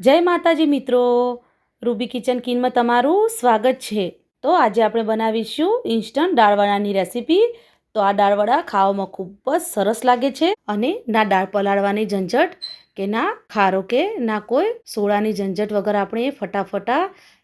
જય માતાજી મિત્રો. રૂબી કિચન કિનમાં તમારું સ્વાગત છે. તો આજે આપણે બનાવીશું ઇન્સ્ટન્ટ દાળવડાની રેસીપી. તો આ દાળવડા ખાવામાં ખૂબ જ સરસ લાગે છે અને ના દાળ પલાળવાની ઝંઝટ કે ના ખારો કે ના કોઈ સોડાની ઝંઝટ વગર આપણે ફટાફટા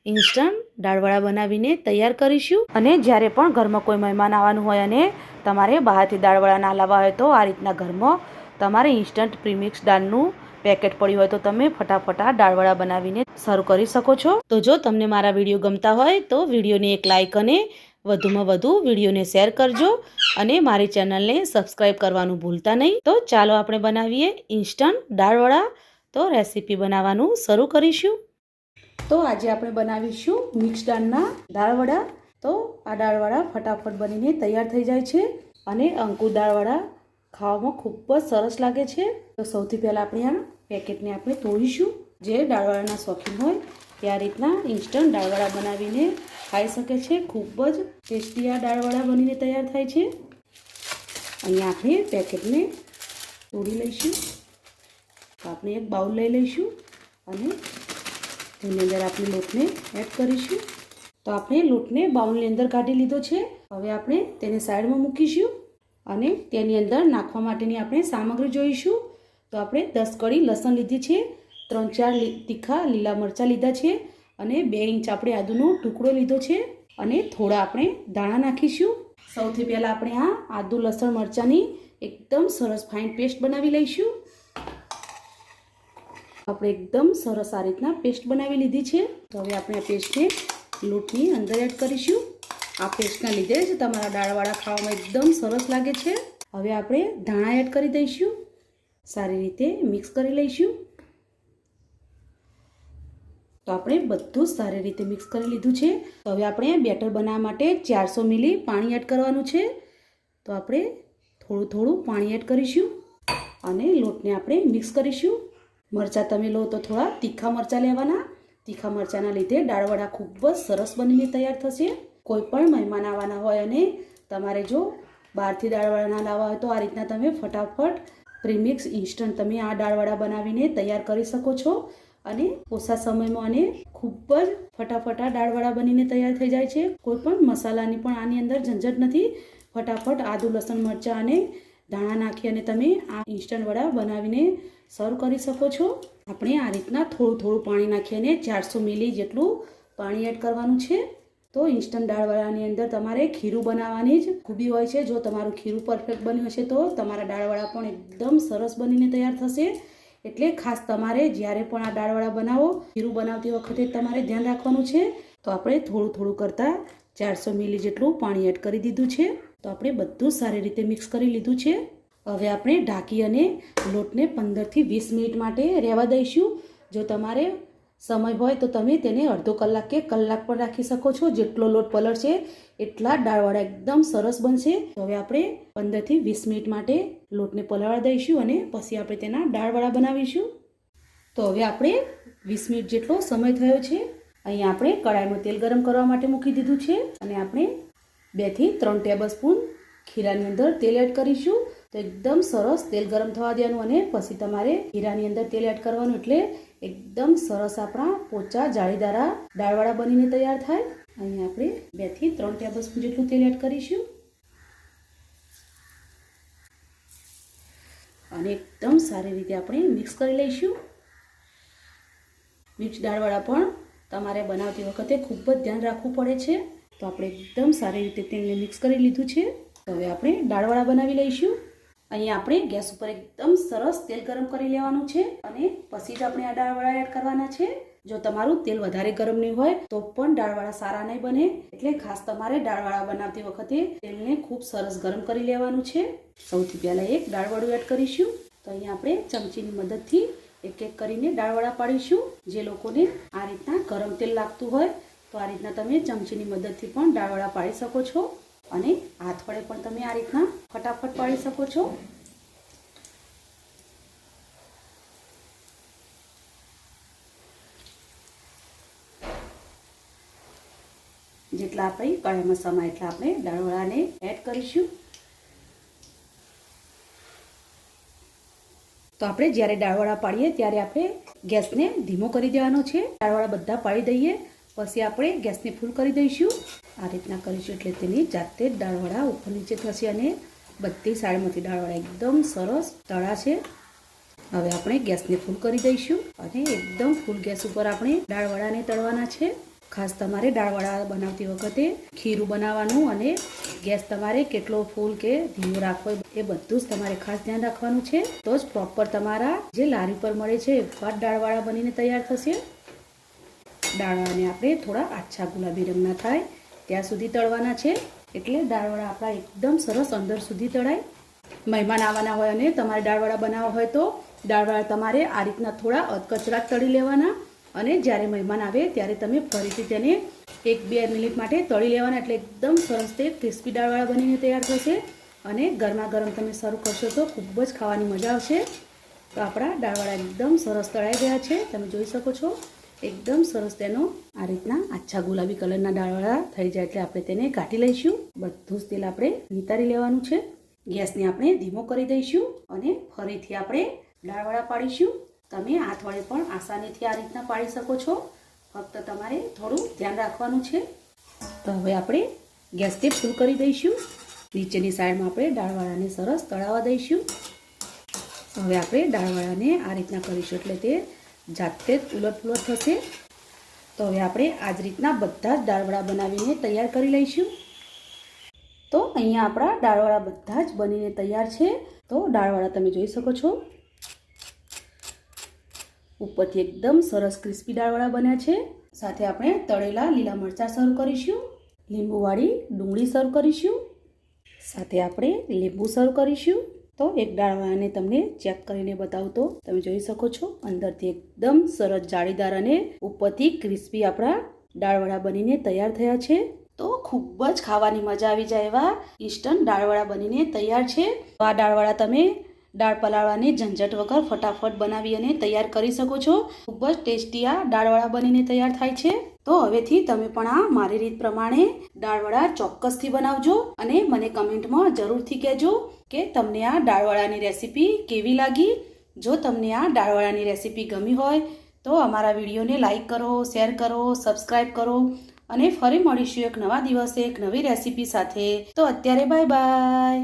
ઇન્સ્ટન્ટ દાળવડા બનાવીને તૈયાર કરીશું. અને જ્યારે પણ ઘરમાં કોઈ મહેમાન આવવાનું હોય અને તમારે બહારથી દાળવડા ના લાવવા હોય તો આ રીતના ઘરમાં તમારે ઇન્સ્ટન્ટ પ્રીમિક્સ દાળનું પેકેટ પડ્યું હોય તો તમે ફટાફટ આ દાળવડા બનાવીને સર્વ કરી શકો છો. તો જો તમને મારા વીડિયો ગમતા હોય તો વિડીયોને એક લાઇક અને વધુમાં વધુ વિડીયોને શેર કરજો અને મારી ચેનલને સબસ્ક્રાઈબ કરવાનું ભૂલતા નહીં. તો ચાલો આપણે બનાવીએ ઇન્સ્ટન્ટ દાળવડા તો રેસીપી બનાવવાનું શરૂ કરીશું. તો આજે આપણે બનાવીશું મિક્સ દાળના દાળવડા તો આ દાળવડા ફટાફટ બનીને તૈયાર થઈ જાય છે અને અંકુર દાળવડા ખાવામાં ખૂબ જ સરસ લાગે છે. તો સૌથી પહેલાં આપણે આ પેકેટને આપણે તોડીશું. જે દાળવડાના શોખીન હોય તે આ રીતના ઇન્સ્ટન્ટ દાળવડા બનાવીને ખાઈ શકે છે. ખૂબ જ ટેસ્ટી આ દાળવડા બનીને તૈયાર થાય છે. અહીંયા આપણે પેકેટને તોડી લઈશું. તો આપણે એક બાઉલ લઈ લઈશું અને તેની અંદર આપણે લોટને એડ કરીશું. તો આપણે લોટને બાઉલની અંદર કાઢી લીધો છે. હવે આપણે તેને સાઈડમાં મૂકીશું. અને તેની અંદર નાખવા માટેની આપણે સામગ્રી જોઈશું. તો આપણે દસ કળી લસણ લીધી છે, ત્રણ ચાર તીખા લીલા મરચાં લીધા છે અને બે ઇંચ આપણે આદુનો ટુકડો લીધો છે અને થોડા આપણે દાણા નાખીશું. સૌથી પહેલાં આપણે આ આદુ લસણ મરચાંની એકદમ સરસ ફાઇન પેસ્ટ બનાવી લઈશું. આપણે એકદમ સરસ આ રીતના પેસ્ટ બનાવી લીધી છે. તો હવે આપણે આ પેસ્ટને લોટની અંદર એડ કરીશું. આ પેસ્ટના લીધે જ તમારા દાળવાળા ખાવામાં એકદમ સરસ લાગે છે. હવે આપણે ધાણા એડ કરી દઈશું. સારી રીતે મિક્સ કરી લઈશું. તો આપણે બધું સારી રીતે મિક્સ કરી લીધું છે. તો હવે આપણે બેટર બનાવવા માટે ચારસો મિલી પાણી એડ કરવાનું છે. તો આપણે થોડું થોડું પાણી એડ કરીશું અને લોટને આપણે મિક્સ કરીશું. મરચાં તમે લો તો થોડા તીખા મરચાં લેવાના. તીખા મરચાંના લીધે દાળવડા ખૂબ જ સરસ બનીને તૈયાર થશે. કોઈ પણ મહેમાન આવવાના હોય અને તમારે જો બહારથી દાળવડા ના લાવવા હોય તો આ રીતના તમે ફટાફટ પ્રીમિક્સ ઇન્સ્ટન્ટ તમે આ દાળવડા બનાવીને તૈયાર કરી શકો છો. અને ઓછા સમયમાં અને ખૂબ જ ફટાફટ આ દાળવડા બનીને તૈયાર થઈ જાય છે. કોઈ પણ મસાલાની પણ આની અંદર ઝંઝટ નથી. ફટાફટ આદુ, લસણ, મરચાં અને ધાણા નાખી અને તમે આ ઇન્સ્ટન્ટ વડા બનાવીને સર્વ કરી શકો છો. આપણે આ રીતના થોડું થોડું પાણી નાખી અને ચારસો મિલી જેટલું પાણી એડ કરવાનું છે. તો ઇન્સ્ટન્ટ દાળવડાની અંદર તમારે ખીરું બનાવવાની જ ખૂબી હોય છે. જો તમારું ખીરું પરફેક્ટ બન્યું હશે તો તમારા દાળવડા પણ એકદમ સરસ બનીને તૈયાર થશે. એટલે ખાસ તમારે જ્યારે પણ આ દાળવડા બનાવો, ખીરું બનાવતી વખતે તમારે ધ્યાન રાખવાનું છે. તો આપણે થોડું થોડું કરતાં ચારસો મિલી જેટલું પાણી એડ કરી દીધું છે. તો આપણે બધું સારી રીતે મિક્સ કરી લીધું છે. હવે આપણે ઢાંકી અને લોટને પંદરથી વીસ મિનિટ માટે રહેવા દઈશું. જો તમારે સમય હોય તો તમે તેને અડધો કલાક કે કલાક પણ રાખી શકો છો. જેટલો લોટ પલળશે એટલા દાળવાળા એકદમ સરસ બનશે. હવે આપણે પંદરથી વીસ મિનિટ માટે લોટને પલાળવા દઈશું અને પછી આપણે તેના દાળવાળા બનાવીશું. તો હવે આપણે વીસ મિનિટ જેટલો સમય થયો છે અહીંયા આપણે કડાઈમાં તેલ ગરમ કરવા માટે મૂકી દીધું છે અને આપણે બેથી ત્રણ ટેબલ સ્પૂન ખીરાની અંદર તેલ એડ કરીશું. તો એકદમ સરસ તેલ ગરમ થવા દેવાનું અને પછી તમારે ખીરાની અંદર તેલ એડ કરવાનું એટલે એકદમ સરસ આપણા પોચા જાળીદારા દાળવાળા બનીને તૈયાર થાય. અહીંયા આપણે બેથી ત્રણ ટેબલ સ્પૂન જેટલું તેલ એડ કરીશું. અને એકદમ સારી રીતે આપણે મિક્સ કરી લઈશું. મિક્સ દાળવાળા પણ તમારે બનાવતી વખતે ખૂબ જ ધ્યાન રાખવું પડે છે. તો આપણે એકદમ સારી રીતે તેલને મિક્સ કરી લીધું છે. હવે આપણે દાળવાળા બનાવી લઈશું. અહીંયા આપણે ગેસ ઉપર એકદમ સરસ તેલ ગરમ કરી લેવાનું છે અને પછી જ આપણે આ દાળવાળા એડ કરવાના છે. જો તમારું તેલ વધારે ગરમ નહીં હોય, તો પણ દાળવાળા સારા નહીં બને. એટલે ખાસ તમારે દાળવાળા બનાવતી વખતે તેલને ખૂબ સરસ ગરમ કરી લેવાનું છે. સૌથી પહેલાં એક દાળવાળું એડ કરીશું. તો અહીંયા આપણે ચમચીની મદદથી એક એક કરીને દાળવાળા પાડીશું. જે લોકોને આ રીતના ગરમ તેલ લાગતું હોય, તો આ રીતના તમે ચમચીની મદદથી પણ દાળવાળા પાડી શકો છો. અને હાથ વડે પણ તમે આ રીતના ફટાફટ પાડી શકો છો. જેટલા આપણે કઢાઈમાં સમા એટલા આપણે દાળવડાને એડ કરીશું. તો આપણે જ્યારે દાળવડા પાડીએ, ત્યારે આપણે ગેસને ધીમો કરી દેવાનો છે. દાળવડા બધા પાડી દઈએ. પછી આપણે ગેસને ફૂલ કરી દઈશું. આ રીતના કરીશું એટલે તેની જાતે જ દાળવડા ઉપર નીચે થશે અને બધી સાઈડમાંથી દાળવડા એકદમ સરસ તળા છે. હવે આપણે ગેસને ફૂલ કરી દઈશું અને એકદમ ફૂલ ગેસ ઉપર આપણે દાળવડાને તળવાના છે. ખાસ તમારે દાળવડા બનાવતી વખતે ખીરું બનાવવાનું અને ગેસ તમારે કેટલો ફૂલ કે ધીમો રાખવો એ બધું જ તમારે ખાસ ધ્યાન રાખવાનું છે. તો જ પ્રોપર તમારા જે લારી પર મળે છે એવા દાળવાળા બનીને તૈયાર થશે. દાળવાને આપણે થોડા આછા ગુલાબી રંગના થાય. ત્યાં સુધી તળવાના છે. એટલે દાળવડા આપણા એકદમ સરસ અંદર સુધી તળાય. મહેમાન આવવાના હોય અને તમારે દાળવડા બનાવવા હોય તો દાળવડા તમારે આ રીતના થોડા અધકચરા તળી લેવાના અને જ્યારે મહેમાન આવે ત્યારે તમે ફરીથી તેને એક બે મિનિટ માટે તળી લેવાના. એટલે એકદમ સરસ તે ક્રિસ્પી દાળવાળા બનીને તૈયાર થશે અને ગરમા ગરમ તમે સર્વ કરશો તો ખૂબ જ ખાવાની મજા આવશે. તો આપણા દાળવાળા એકદમ સરસ તળાઈ ગયા છે. તમે જોઈ શકો છો. એકદમ સરસ તેનો આ રીતના આછા ગુલાબી કલરના દાળવાળા થઈ જાય એટલે આપણે તેને કાઢી લઈશું. બધું જ તેલ આપણે નિતારી લેવાનું છે. ગેસને આપણે ધીમો કરી દઈશું અને ફરીથી આપણે ડાળવાળા પાડીશું. તમે હાથ વડે પણ આસાનીથી આ રીતના પાડી શકો છો. ફક્ત તમારે થોડું ધ્યાન રાખવાનું છે. તો હવે આપણે ગેસને ફૂલ કરી દઈશું. નીચેની સાઈડમાં આપણે દાળવાળાને સરસ તળાવવા દઈશું. હવે આપણે દાળવાળાને આ રીતના કરીશું એટલે તે જાતે જ ઉલટપુલટ થશે. તો હવે આપણે આ જ રીતના બધા જ દાળવડા બનાવીને તૈયાર કરી લઈશું. તો અહીંયા આપણા દાળવડા બધા જ બનીને તૈયાર છે. તો દાળવડા તમે જોઈ શકો છો. ઉપરથી એકદમ સરસ ક્રિસ્પી દાળવડા બન્યા છે. સાથે આપણે તળેલા લીલા મરચાં સર્વ કરીશું. લીંબુવાળી ડુંગળી સર્વ કરીશું. સાથે આપણે લીંબુ સર્વ કરીશું. તો એક દાળવાળાને તમને ચેક કરીને બતાવું તો તમે જોઈ શકો છો. અંદરથી એકદમ સરસ જાળીદાર અને ઉપરથી ક્રિસ્પી આપણા દાળવડા બનીને તૈયાર થયા છે. તો ખૂબ જ ખાવાની મજા આવી જાય એવા ઇન્સ્ટન્ટ દાળવડા બનીને તૈયાર છે. આ દાળવડા તમે દાળ પલાળવાની ઝંઝટ વગર ફટાફટ બનાવી અને તૈયાર કરી શકો છો. ખૂબ જ ટેસ્ટી આ દાળવડા બનીને તૈયાર થાય છે. તો હવેથી તમે પણ આ મારી રીત પ્રમાણે દાળવડા ચોક્કસથી બનાવજો અને મને કમેન્ટમાં જરૂરથી કહેજો કે તમને આ દાળવડાની રેસીપી કેવી લાગી? જો તમને આ દાળવડાની રેસીપી ગમી હોય તો અમારા વિડીયોને લાઈક કરો, શેર કરો સબસ્ક્રાઈબ કરો અને ફરી મળીશું એક નવા દિવસે એક નવી રેસીપી સાથે. તો અત્યારે બાય બાય.